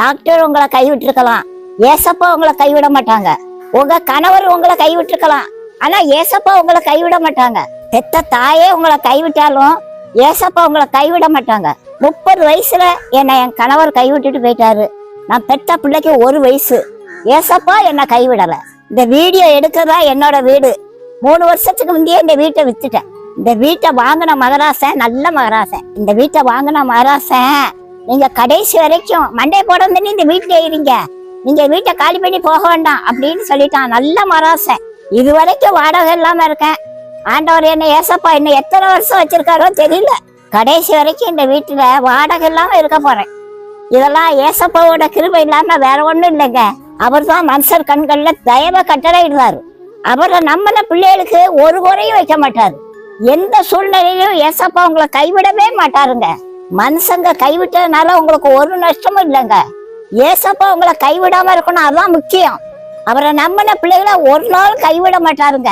Doctor உங்களை கைவிட்டிருக்கலாம். ஏசப்பா உங்களை கைவிட மாட்டாங்க. உங்க கணவர் உங்களை கைவிட்டிருக்கலாம். ஆனா ஏசப்பா உங்களை கைவிட மாட்டாங்க. பெத்த தாயே உங்களை கைவிட்டாலும் ஏசப்பா உங்களை கைவிட மாட்டாங்க. முப்பது வயசுல என்னை என் கணவர் கைவிட்டுட்டு போயிட்டாரு. நான் பெத்த பிள்ளைக்கு ஒரு வயசு. ஏசப்பா என்னை கைவிடல. இந்த வீடியோ எடுக்கிறதா என்னோட வீடு. மூணு வருஷத்துக்கு முந்தையே இந்த வீட்டை வித்துட்டேன். இந்த வீட்டை வாங்கின மகராசன் நல்ல மகராசன். இந்த வீட்டை வாங்கின மகராசன் நீங்க கடைசி வரைக்கும் மண்டே போட இந்த வீட்டுல இருங்க. நீங்க வீட்டை காலி பண்ணி போக வேண்டாம் அப்படின்னு சொல்லிட்டான். நல்ல மராசை இது வரைக்கும் வாடகை இல்லாம இருக்கேன். ஆண்டவர் என்ன ஏசப்பா என்ன எத்தனை வருஷம் வச்சிருக்காரோ தெரியல. கடைசி வரைக்கும் இந்த வீட்டுல வாடகை இல்லாம இருக்க போறேன். இதெல்லாம் ஏசப்பாவோட கிருபை இல்லாம வேற ஒண்ணும் இல்லைங்க. அவர் தான் மனுஷர் கண்கள்ல தயவ கட்டளையிடுவாரு அவரை நம்மள பிள்ளைகளுக்கு ஒரு குறையும் வைக்க மாட்டாரு. எந்த சூழ்நிலையிலும் ஏசப்பா உங்களை கைவிடவே மாட்டாருங்க. மனுஷங்க கைவிட்டதுனால உங்களுக்கு ஒரு நஷ்டமும் இல்லைங்க. ஏசப்பா உங்களை கைவிடாம இருக்கணும் அதுதான் முக்கியம். அவரை நம்பின பிள்ளைகளை ஒரு நாள் கைவிட மாட்டாருங்க.